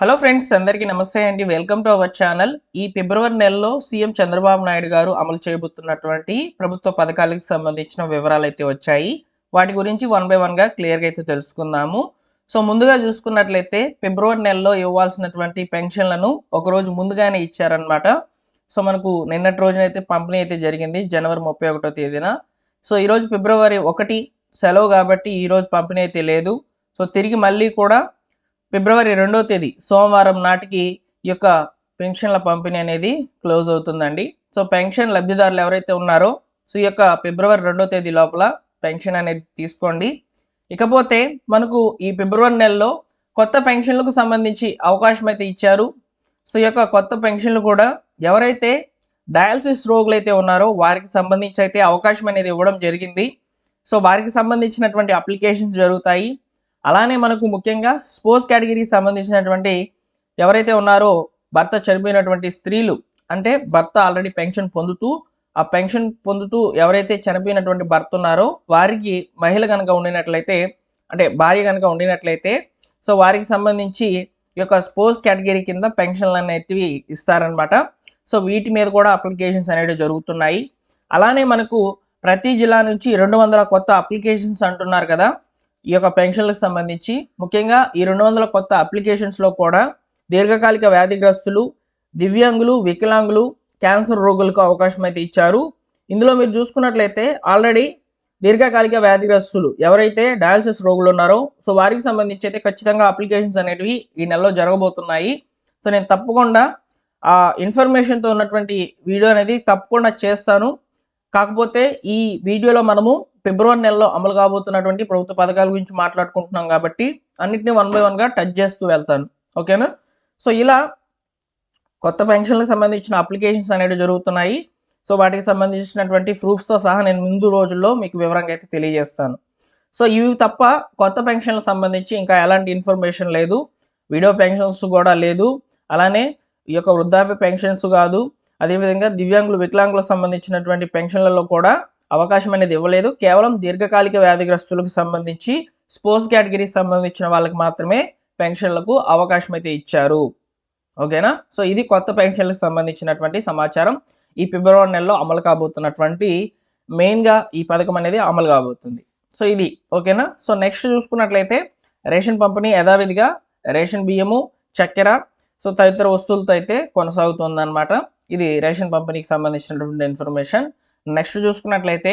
Hello friends అందరికీ నమస్తే అండి. వెల్కమ్ టు అవర్ ఛానల్ ఈ ఫిబ్రవరి నెలలో సీఎం చంద్రబాబు నాయుడు గారు అమలు చేయబోతున్నటువంటి ప్రభుత్వ పథకాలకు సంబంధించిన వివరాలు అయితే వచ్చాయి. వాటి గురించి వన్ బై వన్గా క్లియర్గా అయితే తెలుసుకుందాము. సో ముందుగా చూసుకున్నట్లయితే ఫిబ్రవరి నెలలో ఇవ్వాల్సినటువంటి పెన్షన్లను ఒకరోజు ముందుగానే ఇచ్చారనమాట సో మనకు నిన్నటి రోజునైతే పంపిణీ అయితే జరిగింది జనవరి ముప్పై ఒకటో తేదీన. సో ఈరోజు ఫిబ్రవరి ఒకటి సెలవు కాబట్టి ఈరోజు పంపిణీ అయితే లేదు. సో తిరిగి మళ్ళీ కూడా ఫిబ్రవరి రెండవ తేదీ సోమవారం నాటికి ఈ యొక్క పెన్షన్ల పంపిణీ అనేది క్లోజ్ అవుతుందండి. సో పెన్షన్ లబ్ధిదారులు ఎవరైతే ఉన్నారో సో ఈ యొక్క ఫిబ్రవరి రెండో తేదీ లోపల పెన్షన్ అనేది తీసుకోండి. ఇకపోతే మనకు ఈ ఫిబ్రవరి నెలలో కొత్త పెన్షన్లకు సంబంధించి అవకాశం అయితే ఇచ్చారు. సో ఈ యొక్క కొత్త పెన్షన్లు కూడా ఎవరైతే డయాలసిస్ రోగులు అయితే ఉన్నారో వారికి సంబంధించి అయితే అవకాశం అనేది ఇవ్వడం జరిగింది. సో వారికి సంబంధించినటువంటి అప్లికేషన్స్ జరుగుతాయి. అలానే మనకు ముఖ్యంగా స్పోర్ట్స్ కేటగిరీకి సంబంధించినటువంటి ఎవరైతే ఉన్నారో భర్త చనిపోయినటువంటి స్త్రీలు అంటే భర్త ఆల్రెడీ పెన్షన్ పొందుతూ ఆ పెన్షన్ పొందుతూ ఎవరైతే చనిపోయినటువంటి భర్త ఉన్నారో వారికి మహిళ కనుక ఉండినట్లయితే అంటే భార్య కనుక ఉండినట్లయితే సో వారికి సంబంధించి ఈ యొక్క స్పోర్ట్స్ కేటగిరీ కింద పెన్షన్లు అనేటివి ఇస్తారనమాట. సో వీటి మీద కూడా అప్లికేషన్స్ అనేవి జరుగుతున్నాయి. అలానే మనకు ప్రతి జిల్లా నుంచి రెండు వందల కొత్త అప్లికేషన్స్ అంటున్నారు కదా ఈ యొక్క పెన్షన్లకు సంబంధించి ముఖ్యంగా ఈ రెండు వందల కొత్త అప్లికేషన్స్లో కూడా దీర్ఘకాలిక వ్యాధిగ్రస్తులు దివ్యాంగులు వికలాంగులు క్యాన్సర్ రోగులకు అవకాశం అయితే ఇచ్చారు. ఇందులో మీరు చూసుకున్నట్లయితే ఆల్రెడీ దీర్ఘకాలిక వ్యాధిగ్రస్తులు ఎవరైతే డయాలసిస్ రోగులు ఉన్నారో సో వారికి సంబంధించి అయితే ఖచ్చితంగా అప్లికేషన్స్ అనేటివి ఈ నెలలో జరగబోతున్నాయి. సో నేను తప్పకుండా ఆ ఇన్ఫర్మేషన్తో ఉన్నటువంటి వీడియో అనేది తప్పకుండా చేస్తాను. కాకపోతే ఈ వీడియోలో మనము ఫిబ్రవరి నెలలో అమలు కాబోతున్నటువంటి ప్రభుత్వ పథకాల గురించి మాట్లాడుకుంటున్నాం కాబట్టి అన్నింటినీ వన్ బై వన్గా టచ్ చేస్తూ వెళ్తాను. ఓకేనా? సో ఇలా కొత్త పెన్షన్లకు సంబంధించిన అప్లికేషన్స్ అనేవి జరుగుతున్నాయి. సో వాటికి సంబంధించినటువంటి ప్రూఫ్స్తో సహా నేను ముందు రోజుల్లో మీకు వివరంగా అయితే తెలియజేస్తాను. సో ఇవి తప్ప కొత్త పెన్షన్లకు సంబంధించి ఇంకా ఎలాంటి ఇన్ఫర్మేషన్ లేదు. వీడియో పెన్షన్స్ కూడా లేదు. అలానే ఈ యొక్క వృద్ధాప్య పెన్షన్స్ కాదు. అదేవిధంగా దివ్యాంగులు వికలాంగులకు సంబంధించినటువంటి పెన్షన్లలో కూడా అవకాశం అనేది ఇవ్వలేదు. కేవలం దీర్ఘకాలిక వ్యాధిగ్రస్తులకు సంబంధించి స్పోర్ట్స్ కేటగిరీకి సంబంధించిన వాళ్ళకి మాత్రమే పెన్షన్లకు అవకాశం అయితే ఇచ్చారు. ఓకేనా? సో ఇది కొత్త పెన్షన్లకు సంబంధించినటువంటి సమాచారం. ఈ ఫిబ్రవరి నెలలో అమలు కాబోతున్నటువంటి మెయిన్గా ఈ పథకం అనేది అమలు కాబోతుంది. సో ఇది. ఓకేనా? సో నెక్స్ట్ చూసుకున్నట్లయితే రేషన్ పంపిణీ యథావిధిగా రేషన్ బియ్యము చక్కెర సో తదితర వస్తువులతో అయితే కొనసాగుతుందన్నమాట. ఇది రేషన్ పంపిణీకి సంబంధించినటువంటి ఇన్ఫర్మేషన్. నెక్స్ట్ చూసుకున్నట్లయితే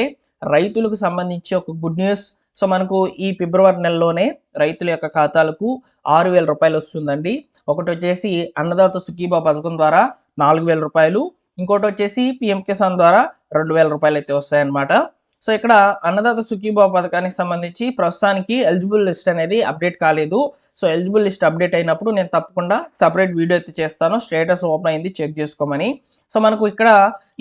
రైతులకు సంబంధించి ఒక గుడ్ న్యూస్. సో మనకు ఈ ఫిబ్రవరి నెలలోనే రైతుల యొక్క ఖాతాలకు ఆరు వేల రూపాయలు వస్తుందండి. ఒకటి వచ్చేసి అన్నదాత సుఖీబా పథకం ద్వారా నాలుగు వేల రూపాయలు. ఇంకోటి వచ్చేసి పిఎం కిసాన్ ద్వారా రెండు వేల రూపాయలు అయితే వస్తాయన్నమాట. సో ఇక్కడ అన్నదాత సుఖీభావ పథకానికి సంబంధించి ప్రస్తుతానికి ఎలిజిబుల్ లిస్ట్ అనేది అప్డేట్ కాలేదు. సో ఎలిజిబుల్ లిస్ట్ అప్డేట్ అయినప్పుడు నేను తప్పకుండా సపరేట్ వీడియో అయితే చేస్తాను. స్టేటస్ ఓపెన్ అయింది చెక్ చేసుకోమని. సో మనకు ఇక్కడ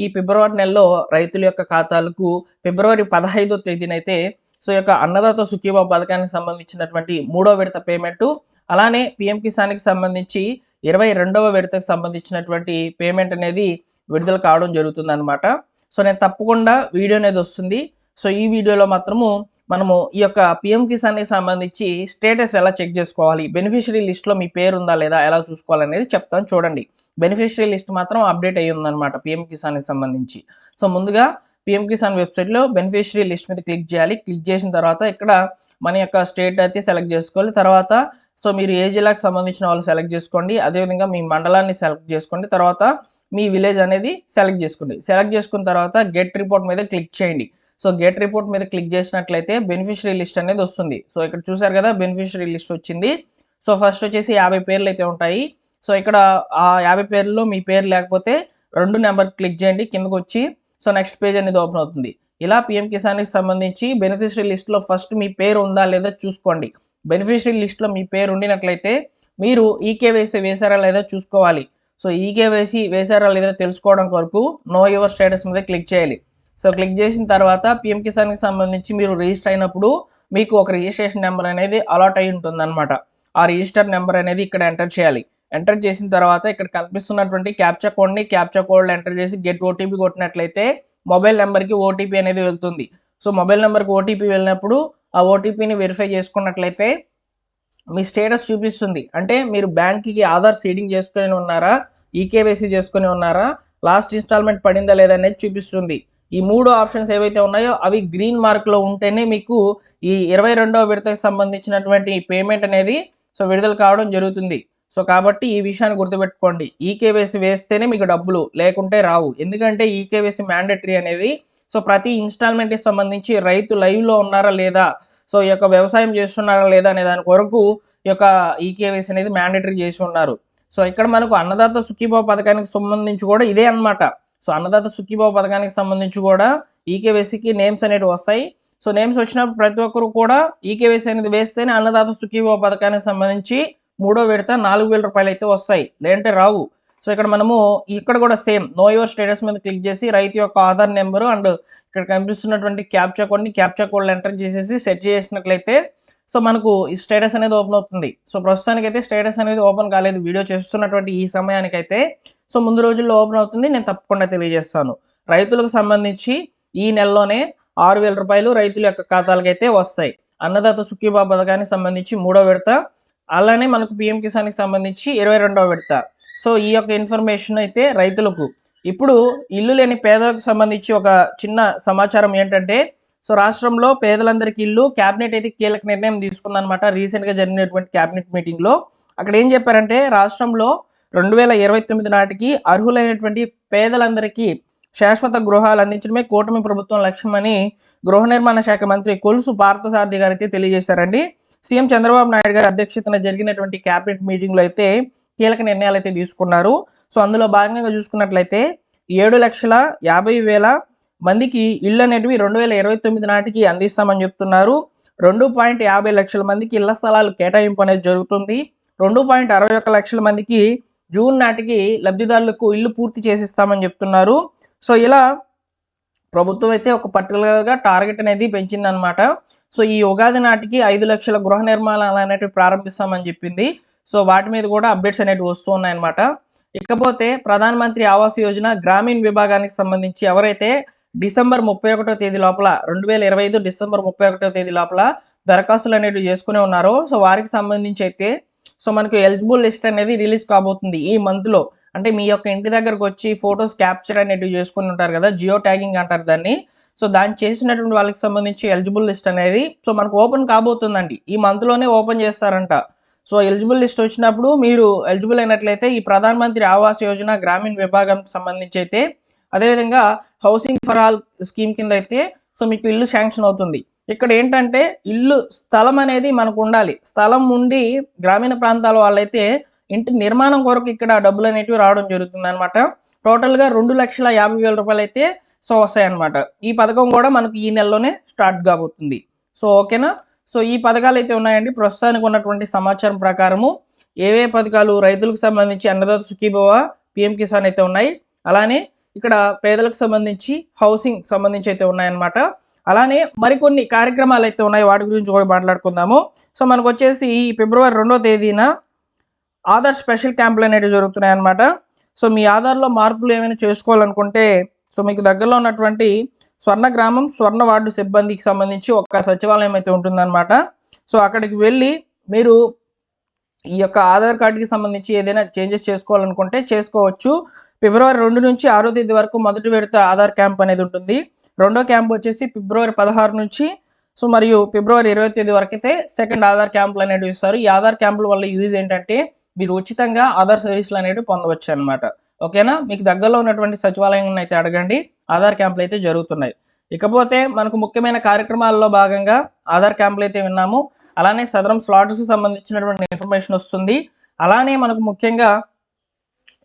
ఈ ఫిబ్రవరి నెలలో రైతుల యొక్క ఖాతాలకు ఫిబ్రవరి పదహైదో తేదీనైతే సో యొక్క అన్నదాత సుఖీభావ పథకానికి సంబంధించినటువంటి మూడో విడత పేమెంట్ అలానే పిఎం కిసాన్కి సంబంధించి ఇరవై రెండవ విడతకు సంబంధించినటువంటి పేమెంట్ అనేది విడుదల కావడం జరుగుతుంది అనమాట సో నేను తప్పకుండా వీడియో అనేది వస్తుంది. సో ఈ వీడియోలో మాత్రము మనము ఈ యొక్క పిఎం కిసాన్కి సంబంధించి స్టేటస్ ఎలా చెక్ చేసుకోవాలి? బెనిఫిషరీ లిస్ట్లో మీ పేరు ఉందా లేదా? ఎలా చూసుకోవాలనేది చెప్తాను చూడండి. బెనిఫిషరీ లిస్ట్ మాత్రం అప్డేట్ అయ్యి ఉందన్నమాట పిఎం కిసాన్కి సంబంధించి. సో ముందుగా పిఎం కిసాన్ వెబ్సైట్లో బెనిఫిషరీ లిస్ట్ మీద క్లిక్ చేయాలి. క్లిక్ చేసిన తర్వాత ఇక్కడ మన యొక్క స్టేట్ అయితే సెలెక్ట్ చేసుకోవాలి. తర్వాత సో మీరు ఏ జిల్లాకు సంబంధించిన వాళ్ళు సెలెక్ట్ చేసుకోండి. అదేవిధంగా మీ మండలాన్ని సెలెక్ట్ చేసుకోండి. తర్వాత మీ విలేజ్ అనేది సెలెక్ట్ చేసుకోండి సెలెక్ట్ చేసుకున్న తర్వాత గెట్ రిపోర్ట్ మీద క్లిక్ చేయండి. సో గెట్ రిపోర్ట్ మీద క్లిక్ చేసినట్లయితే బెనిఫిషరీ లిస్ట్ అనేది వస్తుంది. సో ఇక్కడ చూసారు కదా బెనిఫిషరీ లిస్ట్ వచ్చింది. సో ఫస్ట్ వచ్చేసి యాభై పేర్లు అయితే ఉంటాయి. సో ఇక్కడ ఆ యాభై పేర్లలో మీ పేరు లేకపోతే రెండు నెంబర్ క్లిక్ చేయండి కిందకు వచ్చి. సో నెక్స్ట్ పేజ్ అనేది ఓపెన్ అవుతుంది. ఇలా పిఎం కిసాన్కి సంబంధించి బెనిఫిషరీ లిస్ట్లో ఫస్ట్ మీ పేరు ఉందా లేదా చూసుకోండి. బెనిఫిషరీ లిస్ట్లో మీ పేరు ఉండినట్లయితే మీరు ఈకేవైసీ వేసారా లేదా చూసుకోవాలి. సో ఈకేవైసీ వేసారా లేదా తెలుసుకోవడం కొరకు నో యువర్ స్టేటస్ మీద క్లిక్ చేయాలి. సో క్లిక్ చేసిన తర్వాత పిఎం కిసాన్కి సంబంధించి మీరు రిజిస్టర్ అయినప్పుడు మీకు ఒక రిజిస్ట్రేషన్ నెంబర్ అనేది అలాట్ అయి ఉంటుంది ఆ రిజిస్టర్ నెంబర్ అనేది ఇక్కడ ఎంటర్ చేయాలి. ఎంటర్ చేసిన తర్వాత ఇక్కడ కనిపిస్తున్నటువంటి క్యాప్చా కోడ్ని క్యాప్చా కోడ్ ఎంటర్ చేసి గెట్ ఓటీపీ కొట్టినట్లయితే మొబైల్ నెంబర్కి ఓటీపీ అనేది వెళ్తుంది. సో మొబైల్ నెంబర్కి ఓటీపీ వెళ్ళినప్పుడు ఆ ఓటీపీని వెరిఫై చేసుకున్నట్లయితే మీ స్టేటస్ చూపిస్తుంది. అంటే మీరు బ్యాంక్కి ఆధార్ సీడింగ్ చేసుకొని ఉన్నారా? ఈకేవైసీ చేసుకొని ఉన్నారా? లాస్ట్ ఇన్స్టాల్మెంట్ పడిందా లేదా అనేది చూపిస్తుంది. ఈ మూడు ఆప్షన్స్ ఏవైతే ఉన్నాయో అవి గ్రీన్ మార్క్లో ఉంటేనే మీకు ఈ ఇరవై రెండవ విడతకు సంబంధించినటువంటి పేమెంట్ అనేది సో విడుదల కావడం జరుగుతుంది. సో కాబట్టి ఈ విషయాన్ని గుర్తుపెట్టుకోండి. ఈకేవైసీ వేస్తేనే మీకు డబ్బులు లేకుంటే రావు. ఎందుకంటే ఈకేవైసీ మ్యాండేటరీ అనేది సో ప్రతి ఇన్స్టాల్మెంట్కి సంబంధించి రైతు లైవ్లో ఉన్నారా లేదా సో ఈ యొక్క వ్యవసాయం చేస్తున్నారా లేదా అనే దాని కొరకు ఈ యొక్క ఈకేవైసీ అనేది మ్యాండేటరీ చేసి ఉన్నారు. సో ఇక్కడ మనకు అన్నదాత సుఖీభావ పథకానికి సంబంధించి కూడా ఇదే అన్నమాట. సో అన్నదాత సుఖీభావ పథకానికి సంబంధించి కూడా ఈకేవైసీకి నేమ్స్ అనేవి వస్తాయి. సో నేమ్స్ వచ్చినప్పుడు ప్రతి ఒక్కరు కూడా ఈకేవైసీ అనేది వేస్తేనే అన్నదాత సుఖీభావ పథకానికి సంబంధించి మూడో విడత నాలుగు వేల రూపాయలు అయితే వస్తాయి. లేదంటే రావు. సో ఇక్కడ మనము ఇక్కడ కూడా సేమ్ నో యువర్ స్టేటస్ మీద క్లిక్ చేసి రైతు యొక్క ఆధార్ నెంబరు అండ్ ఇక్కడ కనిపిస్తున్నటువంటి క్యాప్చా కోడ్ని క్యాప్చా కోడ్ ఎంటర్ చేసేసి సెట్ చేసినట్లయితే సో మనకు ఈ స్టేటస్ అనేది ఓపెన్ అవుతుంది. సో ప్రస్తుతానికి అయితే స్టేటస్ అనేది ఓపెన్ కాలేదు. వీడియో చేస్తున్నటువంటి ఈ సమయానికైతే సో ముందు రోజుల్లో ఓపెన్ అవుతుంది. నేను తప్పకుండా తెలియజేస్తాను. రైతులకు సంబంధించి ఈ నెలలోనే ఆరు వేల రూపాయలు రైతుల యొక్క ఖాతాలకు అయితే వస్తాయి. అన్నదాత సుఖీబా పథకానికి సంబంధించి మూడో విడత అలానే మనకు పిఎం కిసాన్కి సంబంధించి ఇరవై రెండవ విడత. సో ఈ యొక్క ఇన్ఫర్మేషన్ అయితే రైతులకు. ఇప్పుడు ఇల్లు లేని పేదలకు సంబంధించి ఒక చిన్న సమాచారం ఏంటంటే సో రాష్ట్రంలో పేదలందరికీ ఇల్లు క్యాబినెట్ అయితే కీలక నిర్ణయం తీసుకుందనమాట రీసెంట్గా జరిగినటువంటి క్యాబినెట్ మీటింగ్లో. అక్కడ ఏం చెప్పారంటే రాష్ట్రంలో రెండు వేల ఇరవై తొమ్మిది నాటికి అర్హులైనటువంటి పేదలందరికీ శాశ్వత గృహాలు అందించడమే కూటమి ప్రభుత్వం లక్ష్యమని గృహ నిర్మాణ శాఖ మంత్రి కొలుసు పార్థసారథి గారు అయితే తెలియజేశారండి. సీఎం చంద్రబాబు నాయుడు గారి అధ్యక్షతన జరిగినటువంటి క్యాబినెట్ మీటింగ్లో అయితే కీలక నిర్ణయాలు అయితే తీసుకున్నారు. సో అందులో భాగంగా చూసుకున్నట్లయితే ఏడు లక్షల యాభై వేల మందికి ఇళ్ళు అనేటివి రెండు వేల ఇరవై తొమ్మిది నాటికి అందిస్తామని చెప్తున్నారు. రెండు పాయింట్ యాభై లక్షల మందికి ఇళ్ళ స్థలాలు కేటాయింపు అనేది జరుగుతుంది. రెండు పాయింట్ అరవై ఒక్క లక్షల మందికి జూన్ నాటికి లబ్ధిదారులకు ఇల్లు పూర్తి చేసిస్తామని చెప్తున్నారు. సో ఇలా ప్రభుత్వం అయితే ఒక పర్టికులర్గా టార్గెట్ అనేది పెంచిందనమాట సో ఈ ఉగాది నాటికి ఐదు లక్షల గృహ నిర్మాణాలు అనేటివి ప్రారంభిస్తామని చెప్పింది. సో వాటి మీద కూడా అప్డేట్స్ అనేవి వస్తూ ఉన్నాయన్నమాట. ఇకపోతే ప్రధానమంత్రి ఆవాస్ యోజన గ్రామీణ విభాగానికి సంబంధించి ఎవరైతే డిసెంబర్ ముప్పై ఒకటో తేదీ లోపల రెండు వేల ఇరవై ఐదు డిసెంబర్ ముప్పై ఒకటో తేదీ లోపల దరఖాస్తులు అనేవి చేసుకునే ఉన్నారో సో వారికి సంబంధించి అయితే సో మనకు ఎలిజిబుల్ లిస్ట్ అనేది రిలీజ్ కాబోతుంది ఈ మంత్లో అంటే మీ యొక్క ఇంటి దగ్గరకు వచ్చి ఫొటోస్ క్యాప్చర్ అనేటివి చేసుకుని ఉంటారు కదా జియో ట్యాగింగ్ అంటారు దాన్ని. సో దాన్ని చేసినటువంటి వాళ్ళకి సంబంధించి ఎలిజిబుల్ లిస్ట్ అనేది సో మనకు ఓపెన్ కాబోతుందండి. ఈ మంత్లోనే ఓపెన్ చేస్తారంట. సో ఎలిజిబుల్ లిస్ట్ వచ్చినప్పుడు మీరు ఎలిజిబుల్ అయినట్లయితే ఈ ప్రధాన మంత్రి ఆవాస్ యోజన గ్రామీణ విభాగం సంబంధించి అయితే అదేవిధంగా హౌసింగ్ ఫర్ ఆల్ స్కీమ్ కింద అయితే సో మీకు ఇల్లు శాంక్షన్ అవుతుంది. ఇక్కడ ఏంటంటే ఇల్లు స్థలం అనేది మనకు ఉండాలి స్థలం ఉండి గ్రామీణ ప్రాంతాల వాళ్ళైతే ఇంటి నిర్మాణం కొరకు ఇక్కడ డబ్బులు అనేటివి రావడం జరుగుతుంది అనమాట టోటల్గా రెండు లక్షల యాభై వేల రూపాయలు అయితే సో వస్తాయన్నమాట ఈ పథకం కూడా మనకు ఈ నెలలోనే స్టార్ట్ కాబోతుంది. సో ఓకేనా? సో ఈ పథకాలు అయితే ఉన్నాయండి. ప్రస్తుతానికి ఉన్నటువంటి సమాచారం ప్రకారము ఏవే పథకాలు రైతులకు సంబంధించి అన్నదాత సుఖీభవ పిఎం కిసాన్ అయితే ఉన్నాయి. అలానే ఇక్కడ పేదలకు సంబంధించి హౌసింగ్ సంబంధించి అయితే ఉన్నాయన్నమాట. అలానే మరికొన్ని కార్యక్రమాలు అయితే ఉన్నాయి వాటి గురించి కూడా మాట్లాడుకుందాము. సో మనకు వచ్చేసి ఈ ఫిబ్రవరి రెండో తేదీన ఆధార్ స్పెషల్ క్యాంపులు అనేవి జరుగుతున్నాయి అన్నమాట సో మీ ఆధార్లో మార్పులు ఏమైనా చేసుకోవాలనుకుంటే సో మీకు దగ్గరలో ఉన్నటువంటి స్వర్ణ గ్రామం స్వర్ణ వార్డు సిబ్బందికి సంబంధించి ఒక సచివాలయం అయితే ఉంటుందన్నమాట. సో అక్కడికి వెళ్ళి మీరు ఈ యొక్క ఆధార్ కార్డుకి సంబంధించి ఏదైనా చేంజెస్ చేసుకోవాలనుకుంటే చేసుకోవచ్చు. ఫిబ్రవరి రెండు నుంచి ఆరో తేదీ వరకు మొదటి విడత ఆధార్ క్యాంప్ అనేది ఉంటుంది. రెండో క్యాంప్ వచ్చేసి ఫిబ్రవరి పదహారు నుంచి సో మరియు ఫిబ్రవరి ఇరవై తేదీ వరకు అయితే సెకండ్ ఆధార్ క్యాంపులు అనేవి ఇస్తారు. ఈ ఆధార్ క్యాంపుల వల్ల యూజ్ ఏంటంటే మీరు ఉచితంగా ఆధార్ సర్వీసులు అనేవి పొందవచ్చు అనమాట ఓకేనా? మీకు దగ్గరలో ఉన్నటువంటి సచివాలయం అయితే అడగండి. ఆధార్ క్యాంపులు అయితే జరుగుతున్నాయి. ఇకపోతే మనకు ముఖ్యమైన కార్యక్రమాల్లో భాగంగా ఆధార్ క్యాంపులు అయితే విన్నాము. అలానే సదరం స్లాట్స్కి సంబంధించినటువంటి ఇన్ఫర్మేషన్ వస్తుంది. అలానే మనకు ముఖ్యంగా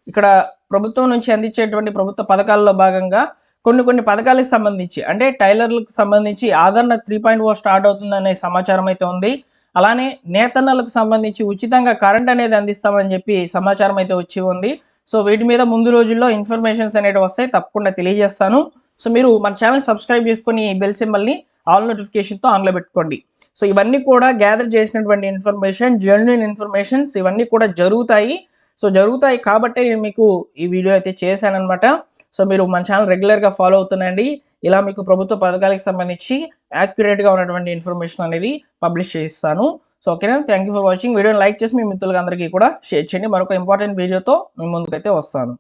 ఇక్కడ ప్రభుత్వం నుంచి అందించేటువంటి ప్రభుత్వ పథకాల్లో భాగంగా కొన్ని కొన్ని పథకాలకు సంబంధించి అంటే టైలర్లకు సంబంధించి ఆదరణ త్రీ పాయింట్ ఓ స్టార్ట్ అవుతుందనే సమాచారం అయితే ఉంది. అలానే నేతన్నలకు సంబంధించి ఉచితంగా కరెంట్ అనేది అందిస్తామని చెప్పి సమాచారం అయితే వచ్చి ఉంది. సో వీటి మీద ముందు రోజుల్లో ఇన్ఫర్మేషన్స్ అనేవి వస్తాయి తప్పకుండా తెలియజేస్తాను. సో మీరు మన ఛానల్ సబ్స్క్రైబ్ చేసుకొని బెల్ సింబల్ని ఆల్ నోటిఫికేషన్తో ఆన్లో పెట్టుకోండి. సో ఇవన్నీ కూడా గ్యాదర్ చేసినటువంటి ఇన్ఫర్మేషన్ జెన్యున్ ఇన్ఫర్మేషన్స్ ఇవన్నీ కూడా జరుగుతాయి. సో జరుగుతాయి కాబట్టి నేను మీకు ఈ వీడియో అయితే చేశానన్నమాట. సో మీరు మన ఛానల్ రెగ్యులర్గా ఫాలో అవుతున్నాండి ఇలా మీకు ప్రభుత్వ పథకాలకు సంబంధించి యాక్యురేట్గా ఉన్నటువంటి ఇన్ఫర్మేషన్ అనేది పబ్లిష్ చేస్తాను. సో ఓకేనా? Thank you for watching. వీడియోని లైక్ చేసి మీ మిత్రులందరికీ కూడా షేర్ చేయండి. మరొక ఇంపార్టెంట్ వీడియోతో మీ ముందుకైతే వస్తాను.